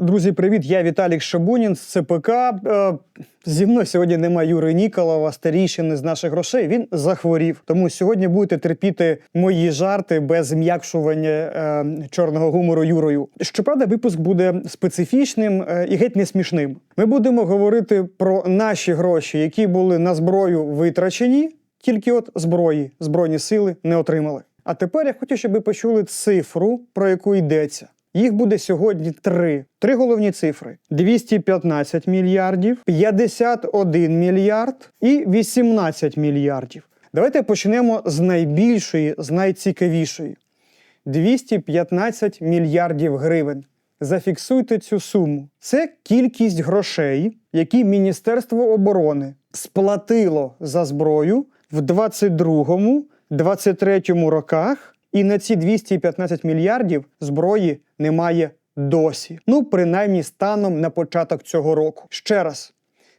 Друзі, привіт! Я Віталік Шабунін з ЦПК. Е, Зі мною сьогодні немає Юри Ніколова, старійшини з наших грошей. Він захворів. Тому сьогодні будете терпіти мої жарти без м'якшування е, чорного гумору Юрою. Щоправда, випуск буде специфічним е, і геть не смішним. Ми будемо говорити про наші гроші, які були на зброю витрачені, тільки от зброї, збройні сили не отримали. А тепер я хочу, щоб ви почули цифру, про яку йдеться. Їх буде сьогодні три. Три головні цифри: 215 мільярдів, 51 мільярд і 18 мільярдів. Давайте почнемо з найбільшої, з найцікавішої: 215 мільярдів гривень. Зафіксуйте цю суму. Це кількість грошей, які Міністерство оборони сплатило за зброю в 22-23 роках. І на ці 215 мільярдів зброї немає досі. Ну, принаймні, станом на початок цього року. Ще раз.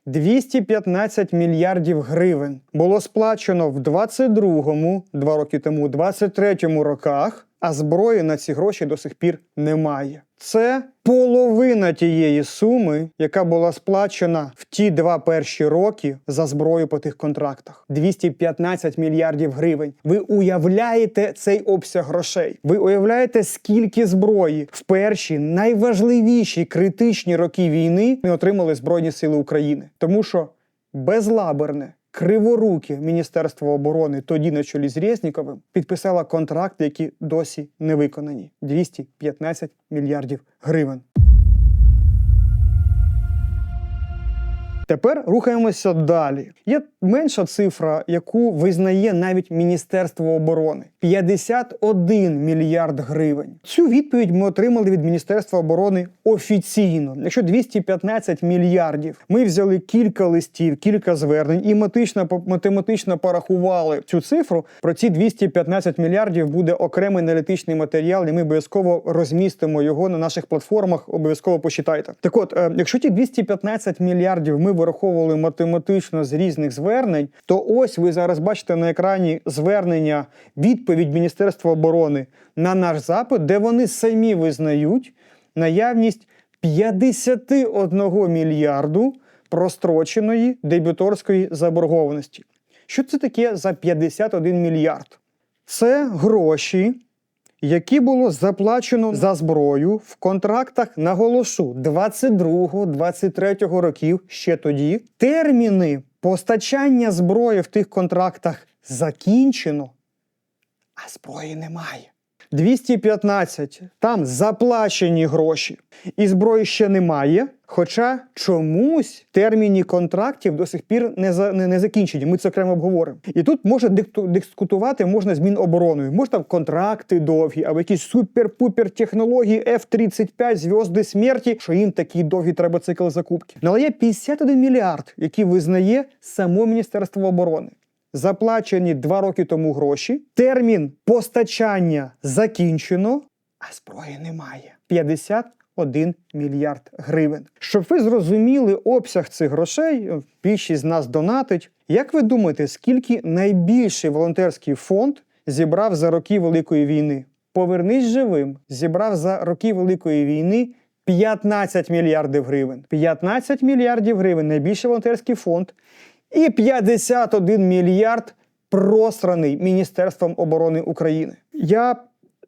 215 мільярдів гривень було сплачено в 22-му, два роки тому, 23-му роках, а зброї на ці гроші до сих пір немає. Це половина тієї суми, яка була сплачена в ті два перші роки за зброю по тих контрактах. 215 мільярдів гривень. Ви уявляєте цей обсяг грошей? Ви уявляєте, скільки зброї в перші найважливіші критичні роки війни не отримали Збройні Сили України? Тому що безлаберне. Криворуке Міністерство оборони, тоді на чолі з Резніковим, підписало контракти, які досі не виконані 215 мільярдів гривень. Тепер рухаємося далі. Є менша цифра, яку визнає навіть Міністерство оборони 51 мільярд гривень. Цю відповідь ми отримали від Міністерства оборони офіційно. Якщо 215 мільярдів, ми взяли кілька листів, кілька звернень і математично, математично порахували цю цифру. Про ці 215 мільярдів буде окремий аналітичний матеріал, і ми обов'язково розмістимо його на наших платформах. Обов'язково почитайте. Так от, е, якщо ті 215 мільярдів ми вираховували математично з різних звернень, то ось ви зараз бачите на екрані звернення відповідь Міністерства оборони на наш запит, де вони самі визнають наявність 51 мільярду простроченої дебюторської заборгованості. Що це таке за 51 мільярд? Це гроші, які було заплачено за зброю в контрактах наголошу 22-23 років ще тоді. Терміни постачання зброї в тих контрактах закінчено, а зброї немає. 215 там заплачені гроші, і зброї ще немає. Хоча чомусь терміни контрактів до сих пір не за не, не закінчені. Ми це окремо обговоримо. І тут може дикту, дискутувати можна з Мінобороною. Може там контракти довгі, або якісь супер-пупер технології F-35, зв'язди смерті, що їм такий довгий треба цикл закупки. Ну, але є 51 мільярд, які визнає само Міністерство оборони. Заплачені два роки тому гроші. Термін постачання закінчено, а зброї немає. 51 мільярд гривень. Щоб ви зрозуміли обсяг цих грошей, більшість з нас донатить. Як ви думаєте, скільки найбільший волонтерський фонд зібрав за роки Великої війни? Повернись живим, зібрав за роки Великої війни 15 мільярдів гривень. 15 мільярдів гривень найбільший волонтерський фонд. І 51 мільярд просраний Міністерством оборони України. Я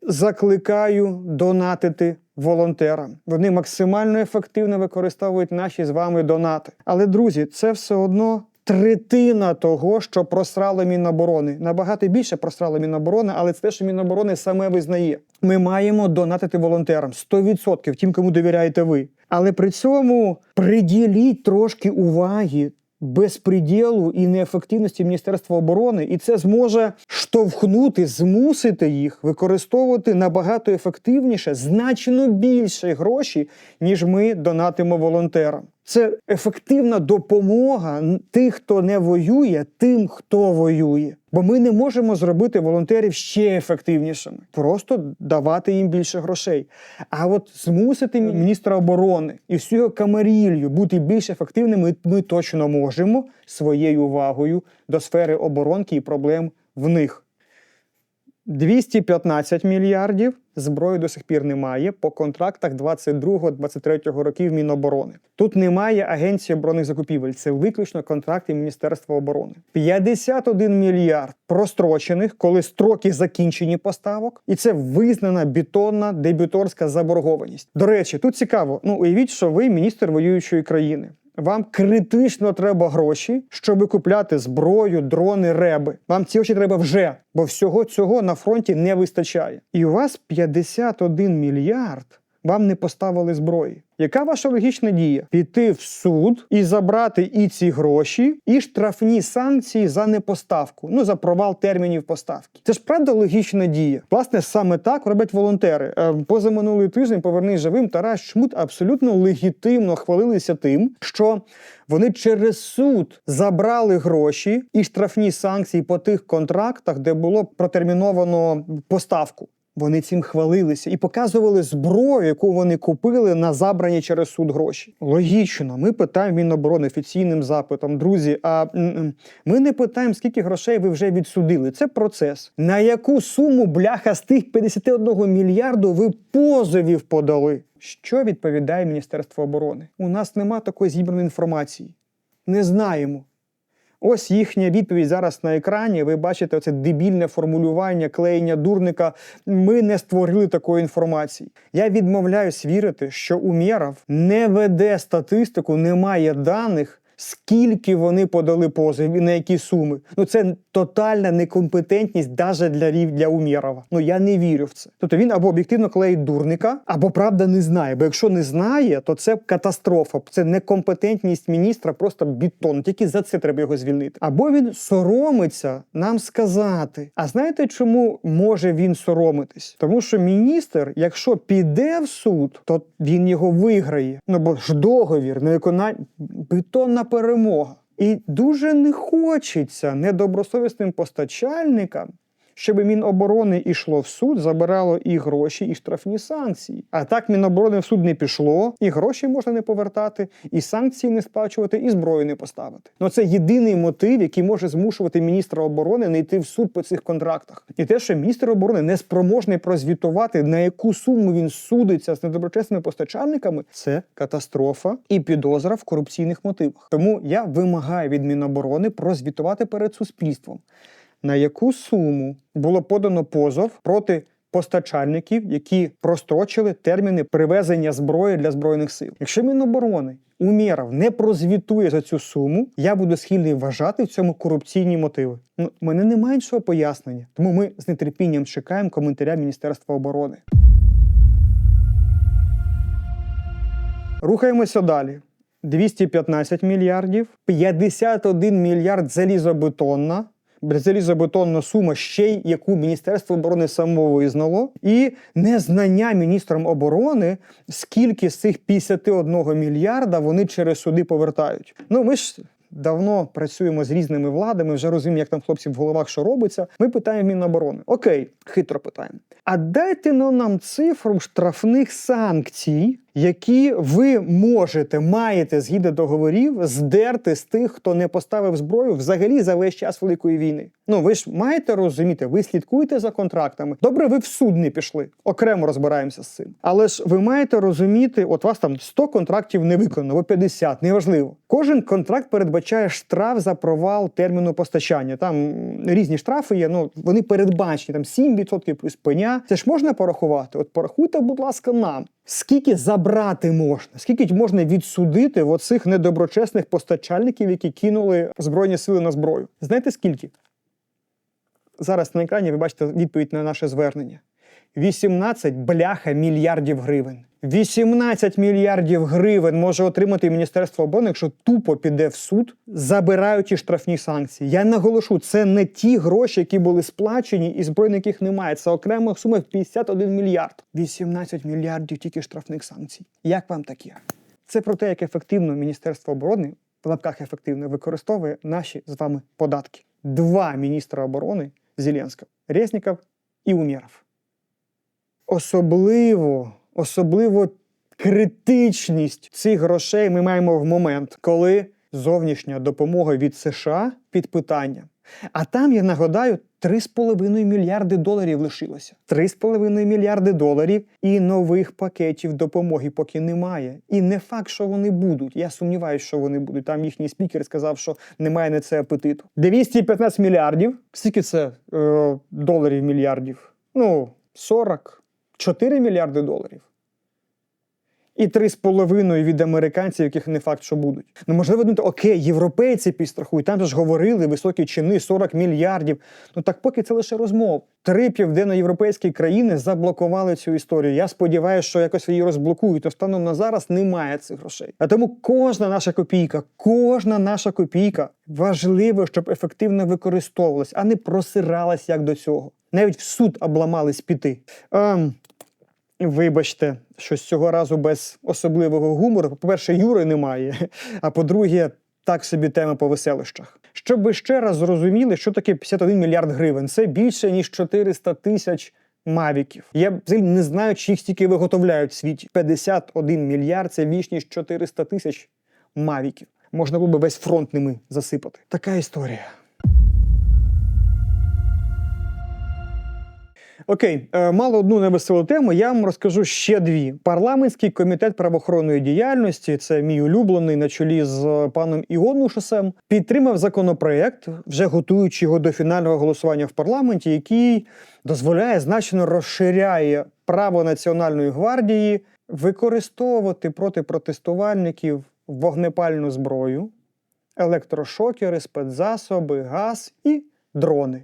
закликаю донатити волонтерам. Вони максимально ефективно використовують наші з вами донати. Але, друзі, це все одно. Третина того, що просрало Міноборони. Набагато більше просрало Міноборони, але це те, що Міноборони саме визнає. Ми маємо донатити волонтерам 100% тим, кому довіряєте ви. Але при цьому приділіть трошки уваги безпреділу і неефективності Міністерства оборони, і це зможе штовхнути, змусити їх використовувати набагато ефективніше, значно більше гроші, ніж ми донатимо волонтерам. Це ефективна допомога тих, хто не воює, тим, хто воює. Бо ми не можемо зробити волонтерів ще ефективнішими, просто давати їм більше грошей. А от змусити міністра оборони і всю його бути більш ефективними ми точно можемо своєю увагою до сфери оборонки і проблем в них. 215 мільярдів зброї до сих пір немає по контрактах 22-23 років Міноборони. Тут немає агенції оборонних закупівель. Це виключно контракти Міністерства оборони. 51 мільярд прострочених, коли строки закінчені поставок, і це визнана бетонна дебюторська заборгованість. До речі, тут цікаво. Ну уявіть, що ви міністр воюючої країни. Вам критично треба гроші, щоб купляти зброю, дрони, реби. Вам ці гроші треба вже, бо всього цього на фронті не вистачає. І у вас 51 мільярд. Вам не поставили зброї. Яка ваша логічна дія? Піти в суд і забрати і ці гроші, і штрафні санкції за непоставку, ну за провал термінів поставки. Це ж правда логічна дія. Власне, саме так роблять волонтери. Е, Позаминулий тиждень повернись живим Тарас Чмут абсолютно легітимно хвалилися тим, що вони через суд забрали гроші і штрафні санкції по тих контрактах, де було протерміновано поставку. Вони цим хвалилися і показували зброю, яку вони купили на забрані через суд гроші. Логічно, ми питаємо Міноборони офіційним запитом. Друзі, а ми не питаємо, скільки грошей ви вже відсудили. Це процес. На яку суму бляха з тих 51 мільярду ви позовів подали? Що відповідає Міністерство оборони? У нас нема такої зібраної інформації. Не знаємо. Ось їхня відповідь зараз на екрані. Ви бачите оце дебільне формулювання, клеєння дурника. Ми не створили такої інформації. Я відмовляюсь вірити, що Умєров не веде статистику, немає даних. Скільки вони подали позов і на які суми? Ну це тотальна некомпетентність навіть для рів для Умєрова. Ну я не вірю в це. Тобто він або об'єктивно клеїть дурника, або правда не знає. Бо якщо не знає, то це катастрофа. Це некомпетентність міністра, просто бетон. Тільки за це треба його звільнити. Або він соромиться нам сказати. А знаєте, чому може він соромитись? Тому що міністр, якщо піде в суд, то він його виграє. Ну бо ж договір на виконання бетонна перемога. І дуже не хочеться недобросовісним постачальникам, щоб Міноборони йшло в суд, забирало і гроші, і штрафні санкції. А так Міноборони в суд не пішло, і гроші можна не повертати, і санкції не сплачувати, і зброю не поставити. Ну це єдиний мотив, який може змушувати міністра оборони не йти в суд по цих контрактах. І те, що міністр оборони не спроможний прозвітувати, на яку суму він судиться з недоброчесними постачальниками, це катастрофа і підозра в корупційних мотивах. Тому я вимагаю від Міноборони прозвітувати перед суспільством на яку суму було подано позов проти постачальників, які прострочили терміни привезення зброї для збройних сил. Якщо Міноборони Умєров не прозвітує за цю суму, я буду схильний вважати в цьому корупційні мотиви. Ну, мене немає іншого пояснення, тому ми з нетерпінням чекаємо коментаря Міністерства оборони. Рухаємося далі. 215 мільярдів, 51 мільярд залізобетонна, залізобетонна сума, ще й яку Міністерство оборони само визнало, і незнання міністром оборони, скільки з цих 51 мільярда вони через суди повертають. Ну ми ж. Давно працюємо з різними владами, вже розуміємо, як там хлопців в головах що робиться. Ми питаємо Міноборони. Окей, хитро питаємо. А дайте ну, нам цифру штрафних санкцій, які ви можете, маєте згідно договорів, здерти з тих, хто не поставив зброю взагалі за весь час великої війни. Ну ви ж маєте розуміти, ви слідкуєте за контрактами. Добре, ви в суд не пішли. Окремо розбираємося з цим. Але ж ви маєте розуміти, от вас там 100 контрактів не виконано, або 50, неважливо. Кожен контракт передбачає штраф за провал терміну постачання. Там різні штрафи є. Ну вони передбачені там 7% плюс пеня. Це ж можна порахувати? От порахуйте, будь ласка, нам. Скільки забрати можна, скільки можна відсудити в оцих недоброчесних постачальників, які кинули Збройні сили на зброю? Знаєте скільки? Зараз на екрані ви бачите відповідь на наше звернення: 18 бляха мільярдів гривень. 18 мільярдів гривень може отримати Міністерство оборони, якщо тупо піде в суд, забираючи штрафні санкції. Я наголошу, це не ті гроші, які були сплачені, і збройних яких немає. Це окрема сума в 51 мільярд. 18 мільярдів тільки штрафних санкцій. Як вам таке? Це про те, як ефективно Міністерство оборони в лапках ефективно використовує наші з вами податки. Два міністра оборони Зеленського, Резніков і Умєров. Особливо, особливо критичність цих грошей ми маємо в момент, коли зовнішня допомога від США під питанням. А там, я нагадаю, 3,5 мільярди доларів лишилося. 3,5 мільярди доларів і нових пакетів допомоги поки немає. І не факт, що вони будуть. Я сумніваюся, що вони будуть. Там їхній спікер сказав, що немає на це апетиту. 215 мільярдів. Скільки це е, доларів мільярдів? Ну, 44 мільярди доларів. І 3,5 від американців, яких не факт, що будуть. Ну, можливо, думати, окей, європейці підстрахують, там ж говорили високі чини 40 мільярдів. Ну так поки це лише розмов. Три південноєвропейські країни заблокували цю історію. Я сподіваюся, що якось її розблокують. То станом на зараз немає цих грошей. А тому кожна наша копійка, кожна наша копійка важливо, щоб ефективно використовувалась, а не просиралась як до цього. Навіть в суд обламались піти. Ем, Вибачте, що з цього разу без особливого гумору. По-перше, Юри немає, а по-друге, так собі тема по веселищах. Щоб ви ще раз зрозуміли, що таке 51 мільярд гривень. Це більше ніж 400 тисяч мавіків. Я взагалі не знаю, чи їх стільки виготовляють в світі. 51 мільярд це більш ніж 400 тисяч мавіків. Можна було би весь фронт ними засипати. Така історія. Окей, е, мало одну невеселу тему. Я вам розкажу ще дві. Парламентський комітет правоохоронної діяльності, це мій улюблений на чолі з паном Іонушасем, підтримав законопроект, вже готуючи його до фінального голосування в парламенті, який дозволяє значно розширяє право Національної гвардії використовувати проти протестувальників вогнепальну зброю, електрошокери, спецзасоби, газ і дрони.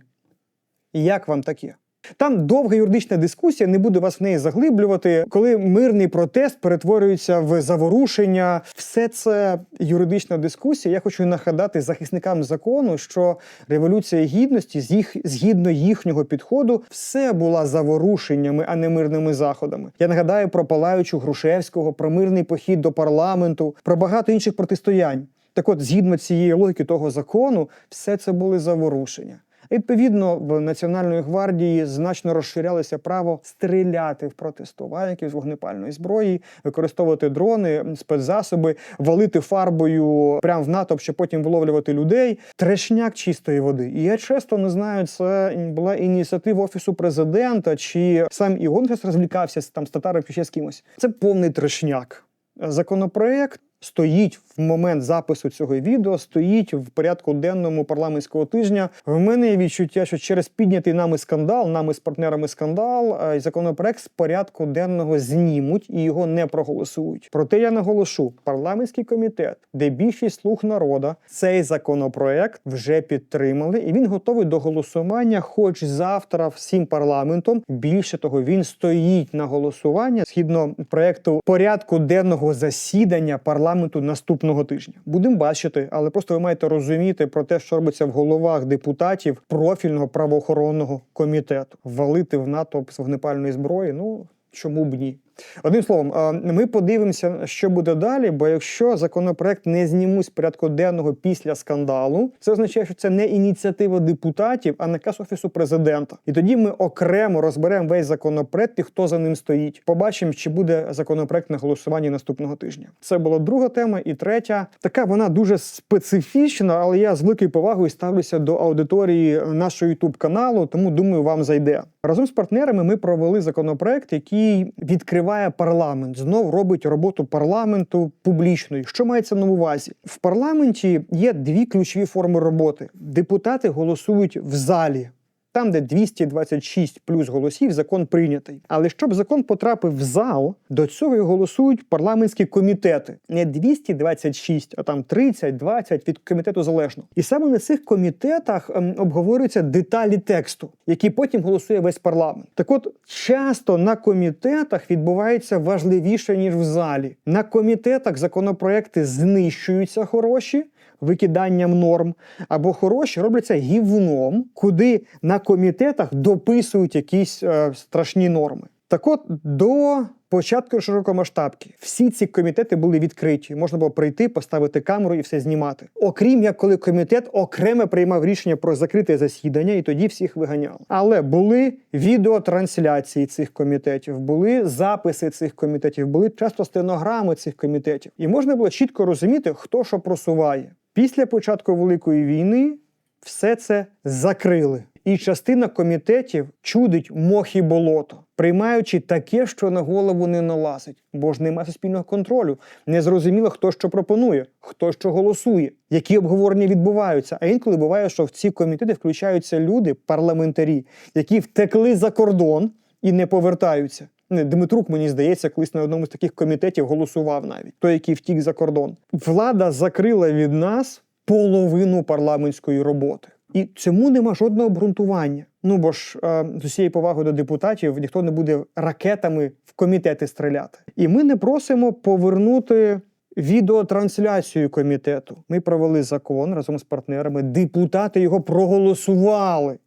Як вам таке? Там довга юридична дискусія, не буду вас в неї заглиблювати. Коли мирний протест перетворюється в заворушення, все це юридична дискусія. Я хочу нагадати захисникам закону, що революція гідності, з їх згідно їхнього підходу, все була заворушеннями, а не мирними заходами. Я нагадаю про палаючу Грушевського, про мирний похід до парламенту, про багато інших протистоянь. Так от, згідно цієї логіки того закону, все це були заворушення. Відповідно, в Національної гвардії значно розширялося право стріляти в протестувальників з вогнепальної зброї, використовувати дрони, спецзасоби, валити фарбою прямо в натовп, щоб потім виловлювати людей. Трешняк чистої води. І я часто не знаю, це була ініціатива офісу президента, чи сам Ігон розвлікався там з татаром чи ще з кимось. Це повний трешняк. Законопроект стоїть в момент запису цього відео, стоїть в порядку денному парламентського тижня. В мене є відчуття, що через піднятий нами скандал, нами з партнерами скандал, е, законопроект з порядку денного знімуть і його не проголосують. Проте я наголошу, парламентський комітет, де більшість слуг народа цей законопроект вже підтримали, і він готовий до голосування, хоч завтра всім парламентом. Більше того, він стоїть на голосування згідно проекту порядку денного засідання парламенту наступного тижня. Будемо бачити, але просто ви маєте розуміти про те, що робиться в головах депутатів профільного правоохоронного комітету. Валити в НАТО з вогнепальної зброї. Ну чому б ні? Одним словом, ми подивимося, що буде далі. Бо якщо законопроект не знімуть з порядку денного після скандалу, це означає, що це не ініціатива депутатів, а наказ офісу президента. І тоді ми окремо розберемо весь законопроект і хто за ним стоїть. Побачимо, чи буде законопроект на голосуванні наступного тижня. Це була друга тема, і третя така вона дуже специфічна, але я з великою повагою ставлюся до аудиторії нашого youtube каналу, тому думаю, вам зайде. Разом з партнерами ми провели законопроект, який відкриває парламент, знов робить роботу парламенту публічною. Що мається на увазі? В парламенті є дві ключові форми роботи. Депутати голосують в залі. Там, де 226 плюс голосів, закон прийнятий. Але щоб закон потрапив в зал, до цього його голосують парламентські комітети. Не 226, а там 30, 20 від комітету залежно. І саме на цих комітетах ем, обговорюються деталі тексту, які потім голосує весь парламент. Так от часто на комітетах відбувається важливіше ніж в залі. На комітетах законопроекти знищуються хороші викиданням норм, або хороші робляться гівном, куди на комітетах дописують якісь е, страшні норми. Так от до початку широкомасштабки всі ці комітети були відкриті. Можна було прийти, поставити камеру і все знімати. Окрім як коли комітет окремо приймав рішення про закрите засідання, і тоді всіх виганяв. Але були відеотрансляції цих комітетів, були записи цих комітетів, були часто стенограми цих комітетів. І можна було чітко розуміти, хто що просуває. Після початку Великої війни все це закрили. І частина комітетів чудить мох болото, приймаючи таке, що на голову не налазить, бо ж немає суспільного контролю. Не зрозуміло, хто що пропонує, хто що голосує, які обговорення відбуваються. А інколи буває, що в ці комітети включаються люди, парламентарі, які втекли за кордон і не повертаються. Не, Дмитрук, мені здається, колись на одному з таких комітетів голосував навіть той, який втік за кордон. Влада закрила від нас половину парламентської роботи. І цьому нема жодного обґрунтування. Ну бо ж е, з усією повагою до депутатів ніхто не буде ракетами в комітети стріляти. І ми не просимо повернути відеотрансляцію комітету. Ми провели закон разом з партнерами. Депутати його проголосували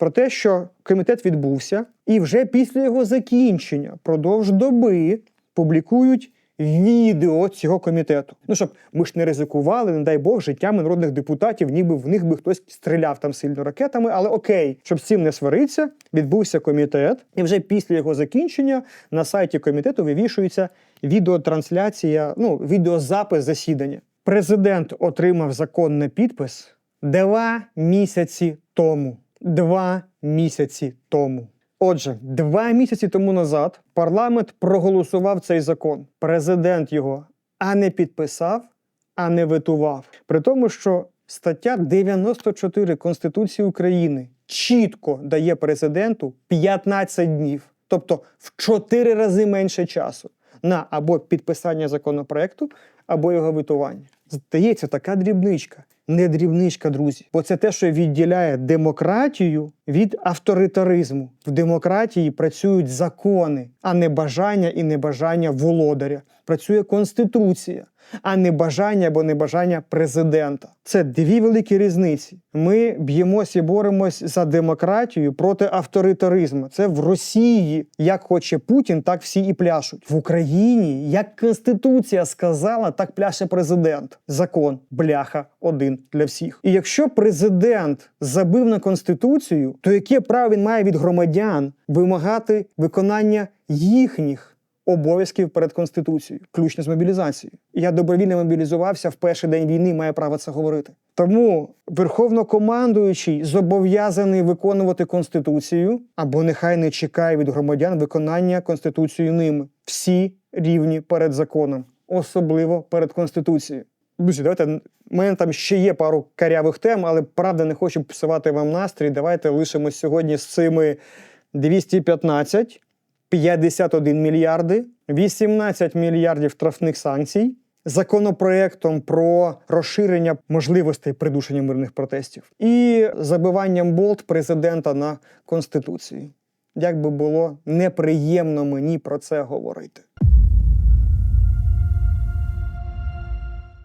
про те, що комітет відбувся, і вже після його закінчення продовж доби публікують відео цього комітету. Ну щоб ми ж не ризикували, не дай Бог, життями народних депутатів, ніби в них би хтось стріляв там сильно ракетами. Але окей, щоб з цим не сваритися, відбувся комітет, і вже після його закінчення на сайті комітету вивішується відеотрансляція, ну відеозапис засідання. Президент отримав закон на підпис два місяці тому. Два місяці тому. Отже, два місяці тому назад парламент проголосував цей закон. Президент його а не підписав, а не ветував. При тому, що стаття 94 Конституції України чітко дає президенту 15 днів, тобто в 4 рази менше часу на або підписання законопроекту, або його витування. Здається, така дрібничка. Не дрібничка, друзі, бо це те, що відділяє демократію від авторитаризму. В демократії працюють закони, а не бажання і небажання володаря. Працює конституція, а не бажання або небажання президента. Це дві великі різниці. Ми б'ємося і боремось за демократію проти авторитаризму. Це в Росії, як хоче Путін, так всі і пляшуть. В Україні, як Конституція сказала, так пляше президент. Закон бляха один для всіх. І якщо президент забив на конституцію, то яке право він має від громадян вимагати виконання їхніх? Обов'язків перед конституцією, включно з мобілізацією. Я добровільно мобілізувався в перший день війни, маю право це говорити. Тому верховнокомандуючий зобов'язаний виконувати конституцію або нехай не чекає від громадян виконання конституцією ними. Всі рівні перед законом, особливо перед конституцією. Друзі, давайте в мене там ще є пару карявих тем, але правда не хочу псувати вам настрій. Давайте лишимось сьогодні з цими 215. 51 мільярди, 18 мільярдів штрафних санкцій, законопроектом про розширення можливостей придушення мирних протестів і забиванням болт президента на конституції. Як би було неприємно мені про це говорити.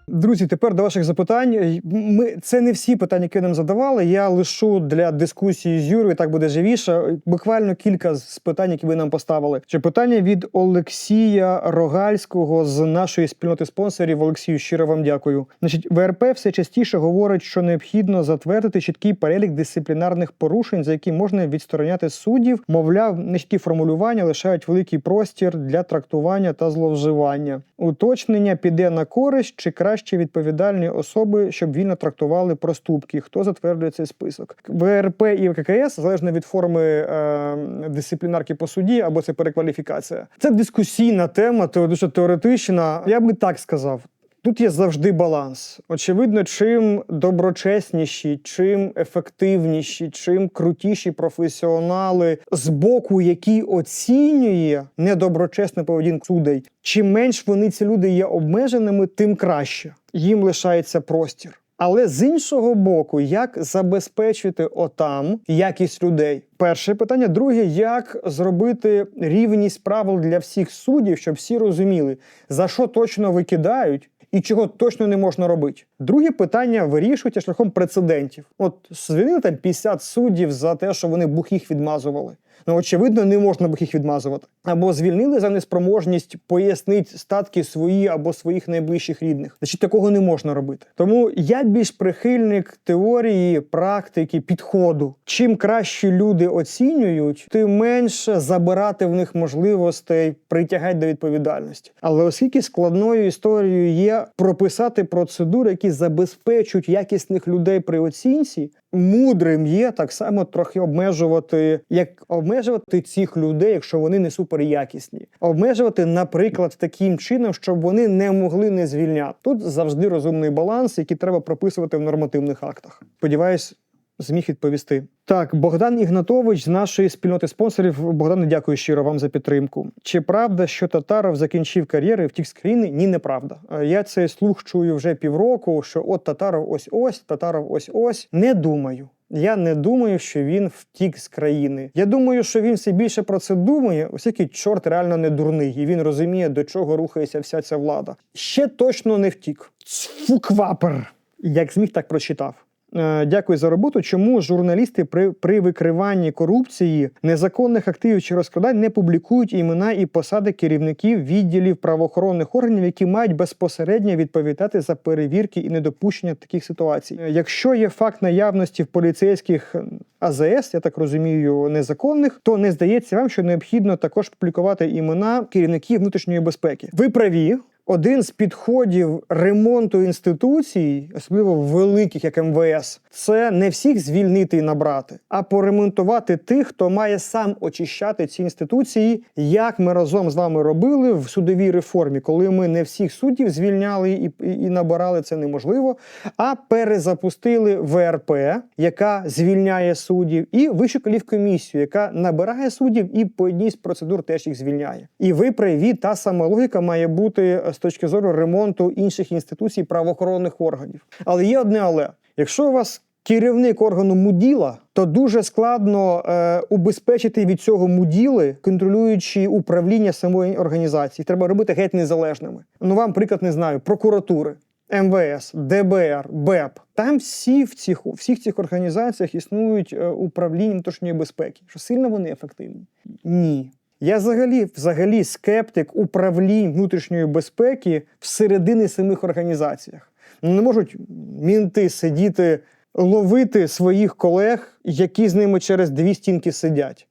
Друзі, тепер до ваших запитань. Ми це не всі питання, які нам задавали. Я лишу для дискусії з Юрою, так буде живіше. Буквально кілька з питань, які ви нам поставили. Чи питання від Олексія Рогальського з нашої спільноти спонсорів? Олексію, щиро вам дякую. Значить, ВРП все частіше говорить, що необхідно затвердити чіткий перелік дисциплінарних порушень, за які можна відстороняти суддів. Мовляв, нечіткі формулювання лишають великий простір для трактування та зловживання. Уточнення піде на користь чи краще відповідальні особи, щоб вільно трактували проступки. Хто затверджує цей список? ВРП і ВККС залежно від форми е, дисциплінарки по суді або це перекваліфікація. Це дискусійна тема, то дуже теоретична. Я би так сказав. Тут є завжди баланс. Очевидно, чим доброчесніші, чим ефективніші, чим крутіші професіонали з боку, які оцінює недоброчесну поведінку судей, чим менш вони ці люди є обмеженими, тим краще їм лишається простір. Але з іншого боку, як забезпечити отам якість людей? Перше питання. Друге, як зробити рівність правил для всіх суддів, щоб всі розуміли, за що точно викидають. І чого точно не можна робити. Друге питання вирішується шляхом прецедентів. От звільнили там 50 суддів за те, що вони бухих відмазували. Ну, очевидно, не можна їх відмазувати. Або звільнили за неспроможність пояснити статки свої або своїх найближчих рідних. Значить, такого не можна робити. Тому я більш прихильник теорії, практики, підходу. Чим краще люди оцінюють, тим менше забирати в них можливостей притягати до відповідальності. Але оскільки складною історією є прописати процедури, які забезпечують якісних людей при оцінці, мудрим є так само трохи обмежувати, як обмежувати цих людей, якщо вони не суперякісні. Обмежувати, наприклад, таким чином, щоб вони не могли не звільняти. Тут завжди розумний баланс, який треба прописувати в нормативних актах. Сподіваюсь. Зміг відповісти так. Богдан Ігнатович з нашої спільноти спонсорів. Богдане, дякую щиро вам за підтримку. Чи правда, що Татаров закінчив кар'єру і втік з країни? Ні, неправда. Е, Я цей слух чую вже півроку. Що от Татаров ось ось, Татаров ось ось. Не думаю. Я не думаю, що він втік з країни. Я думаю, що він все більше про це думає, оскільки чорт реально не дурний, і він розуміє, до чого рухається вся ця влада. Ще точно не втік. Цфуквапер. Як зміг, так прочитав. Е, Дякую за роботу. Чому журналісти при, при викриванні корупції, незаконних активів чи розкрадань не публікують імена і посади керівників відділів правоохоронних органів, які мають безпосередньо відповідати за перевірки і недопущення таких ситуацій? Е, Якщо є факт наявності в поліцейських АЗС, я так розумію, незаконних, то не здається вам, що необхідно також публікувати імена керівників внутрішньої безпеки. Ви праві. Один з підходів ремонту інституцій, особливо великих, як МВС, це не всіх звільнити і набрати, а поремонтувати тих, хто має сам очищати ці інституції, як ми разом з вами робили в судовій реформі, коли ми не всіх суддів звільняли і, і, набирали це неможливо, а перезапустили ВРП, яка звільняє суддів, і Вищу кваліфкомісію, яка набирає суддів і по одній з процедур теж їх звільняє. І ви праві, та сама логіка має бути з точки зору ремонту інших інституцій правоохоронних органів. Але є одне але. Якщо у вас керівник органу муділа, то дуже складно е, убезпечити від цього муділи, контролюючи управління самої організації. Треба робити геть незалежними. Ну вам приклад не знаю, прокуратури. МВС, ДБР, БЕП. Там всі в цих, всіх цих організаціях існують е, управління внутрішньої безпеки. Що сильно вони ефективні? Ні. Я взагалі, взагалі скептик управлінь внутрішньої безпеки всередині самих організаціях. Не можуть мінти сидіти, ловити своїх колег, які з ними через дві стінки сидять.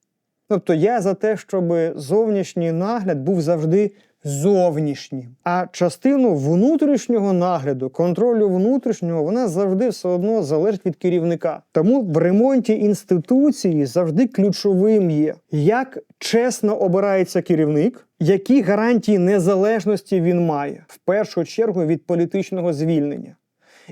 Тобто я за те, щоб зовнішній нагляд був завжди зовнішнім. А частину внутрішнього нагляду, контролю внутрішнього, вона завжди все одно залежить від керівника. Тому в ремонті інституції завжди ключовим є, як чесно обирається керівник, які гарантії незалежності він має в першу чергу від політичного звільнення.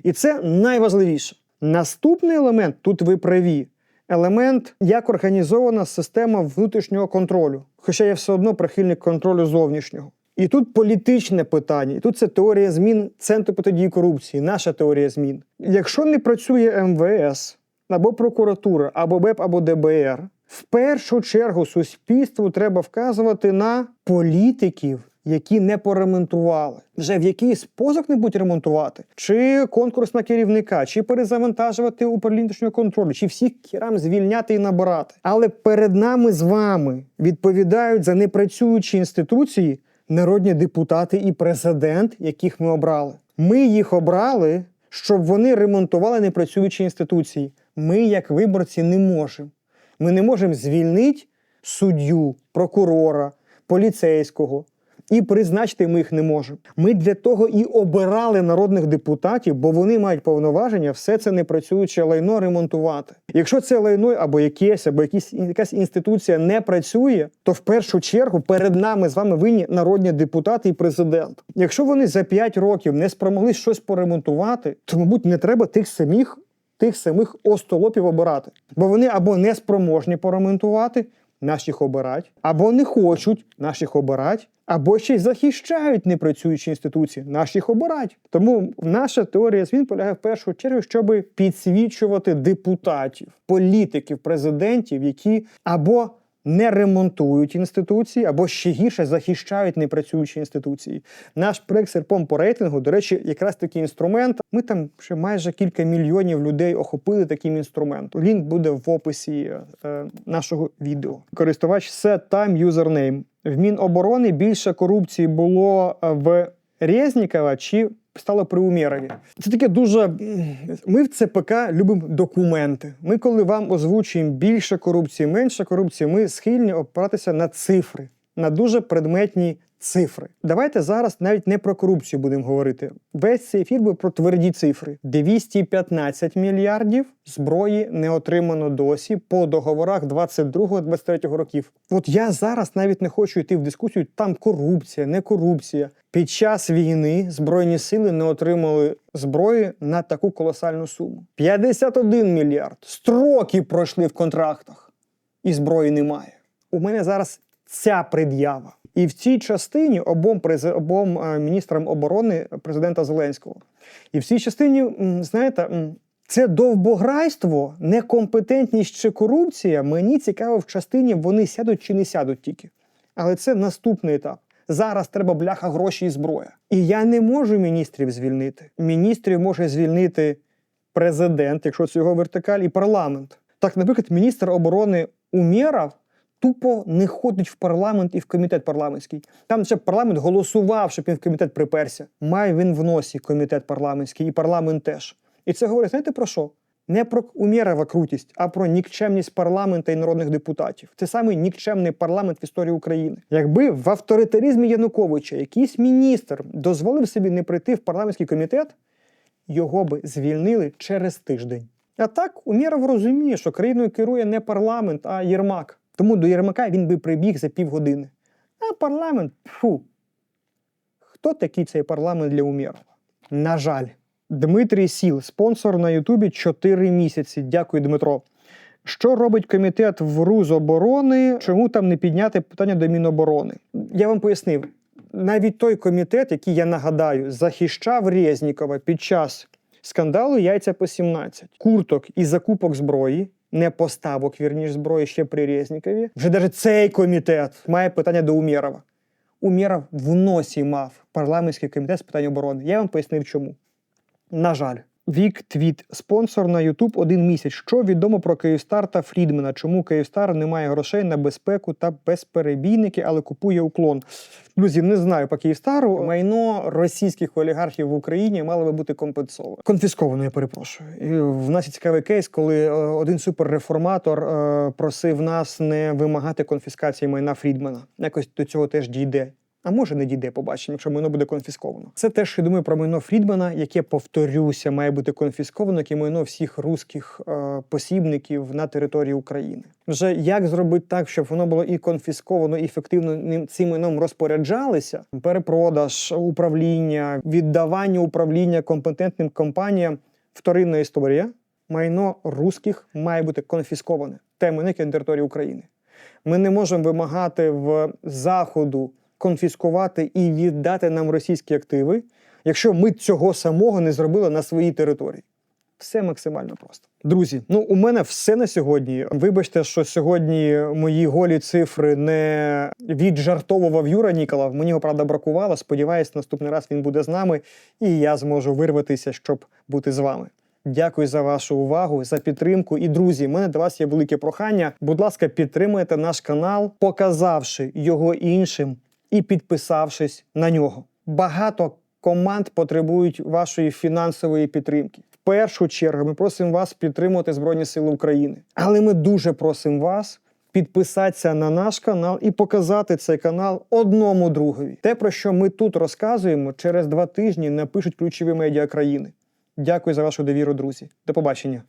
І це найважливіше. Наступний елемент тут ви праві. Елемент, як організована система внутрішнього контролю. Хоча я все одно прихильник контролю зовнішнього. І тут політичне питання, і тут це теорія змін Центру протидії корупції, наша теорія змін. Якщо не працює МВС або прокуратура, або БЕП, або ДБР, в першу чергу суспільству треба вказувати на політиків, які не поремонтували. Вже в який спосіб не будуть ремонтувати, чи конкурс на керівника, чи перезавантажувати управління контролю, чи всіх керам звільняти і набирати. Але перед нами з вами відповідають за непрацюючі інституції народні депутати і президент, яких ми обрали. Ми їх обрали, щоб вони ремонтували непрацюючі інституції. Ми, як виборці, не можемо. Ми не можемо звільнити суддю, прокурора, поліцейського. І призначити ми їх не можемо. Ми для того і обирали народних депутатів, бо вони мають повноваження все це непрацююче лайно ремонтувати. Якщо це лайно або якесь, або якісь якась інституція не працює, то в першу чергу перед нами з вами винні народні депутати і президент. Якщо вони за 5 років не спромогли щось поремонтувати, то мабуть не треба тих самих. Тих самих остолопів обирати, бо вони або не спроможні поремонтувати, наших обирать, або не хочуть наших обирать, або ще й захищають непрацюючі інституції, наших обирать. Тому наша теорія змін полягає в першу чергу, щоб підсвічувати депутатів, політиків, президентів, які або не ремонтують інституції або ще гірше захищають непрацюючі інституції. Наш проект серпом по рейтингу, до речі, якраз такий інструмент. Ми там ще майже кілька мільйонів людей охопили таким інструментом. Лінк буде в описі е, нашого відео. Користувач set time username. В Міноборони більше корупції було е, в Резнікова чи стало при Умєрові. Це таке дуже. Ми в ЦПК любимо документи. Ми, коли вам озвучуємо більше корупції, менше корупції, ми схильні опиратися на цифри, на дуже предметні цифри. Давайте зараз навіть не про корупцію будемо говорити. Весь цей ефір буде про тверді цифри: 215 мільярдів зброї не отримано досі по договорах 22-23 років. От я зараз навіть не хочу йти в дискусію. Там корупція, не корупція. Під час війни збройні сили не отримали зброї на таку колосальну суму. 51 мільярд. Строки пройшли в контрактах, і зброї немає. У мене зараз ця пред'ява. І в цій частині обом прези- обом е, міністрам оборони президента Зеленського. І в цій частині, знаєте, це довбограйство, некомпетентність чи корупція. Мені цікаво в частині, вони сядуть чи не сядуть тільки. Але це наступний етап. Зараз треба бляха гроші і зброя. І я не можу міністрів звільнити. Міністрів може звільнити президент, якщо це його вертикаль, і парламент. Так, наприклад, міністр оборони Умєров тупо не ходить в парламент і в комітет парламентський. Там ще парламент голосував, щоб він в комітет приперся. Має він в носі комітет парламентський, і парламент теж. І це говорить, знаєте про що? Не про Умєрова крутість, а про нікчемність парламента і народних депутатів. Це самий нікчемний парламент в історії України. Якби в авторитаризмі Януковича якийсь міністр дозволив собі не прийти в парламентський комітет, його би звільнили через тиждень. А так Умєров розуміє, що країною керує не парламент, а Єрмак. Тому до Єрмака він би прибіг за півгодини. А парламент фу. Хто такий цей парламент для Умєрова? На жаль, Дмитрій Сіл, спонсор на Ютубі 4 місяці. Дякую, Дмитро. Що робить комітет в РУ оборони? Чому там не підняти питання до Міноборони? Я вам пояснив. Навіть той комітет, який я нагадаю, захищав Резнікова під час скандалу яйця по 17. Курток і закупок зброї, не поставок, вірніш зброї ще при Резнікові. Вже навіть цей комітет має питання до Умєрова. Умєров в носі мав парламентський комітет з питань оборони. Я вам пояснив чому. На жаль. Вік Твіт, спонсор на YouTube один місяць. Що відомо про Київстар та Фрідмена? Чому Київстар не має грошей на безпеку та безперебійники, але купує уклон? Друзі, не знаю по Київстару. Майно російських олігархів в Україні мало би бути компенсовано. Конфісковано, я перепрошую. І в нас є цікавий кейс, коли е, один суперреформатор е, просив нас не вимагати конфіскації майна Фрідмена. Якось до цього теж дійде. А може не дійде, побачимо, якщо майно буде конфісковано. Це теж я думаю про майно Фрідмана, яке повторюся, має бути конфісковано, як і майно всіх руських е, посібників на території України. Вже як зробити так, щоб воно було і конфісковано, і ефективно ним цим майном розпоряджалися? Перепродаж, управління, віддавання управління компетентним компаніям вторинна історія. Майно руських має бути конфісковане. Те майно, яке на території України. Ми не можемо вимагати в заходу конфіскувати і віддати нам російські активи, якщо ми цього самого не зробили на своїй території. Все максимально просто. Друзі, ну у мене все на сьогодні. Вибачте, що сьогодні мої голі цифри не віджартовував Юра Ніколав. Мені його правда бракувало. Сподіваюсь, наступний раз він буде з нами, і я зможу вирватися, щоб бути з вами. Дякую за вашу увагу, за підтримку. І друзі, в мене до вас є велике прохання. Будь ласка, підтримуйте наш канал, показавши його іншим і підписавшись на нього. Багато команд потребують вашої фінансової підтримки. В першу чергу ми просимо вас підтримувати Збройні Сили України. Але ми дуже просимо вас підписатися на наш канал і показати цей канал одному другові. Те, про що ми тут розказуємо, через два тижні напишуть ключові медіа країни. Дякую за вашу довіру, друзі. До побачення.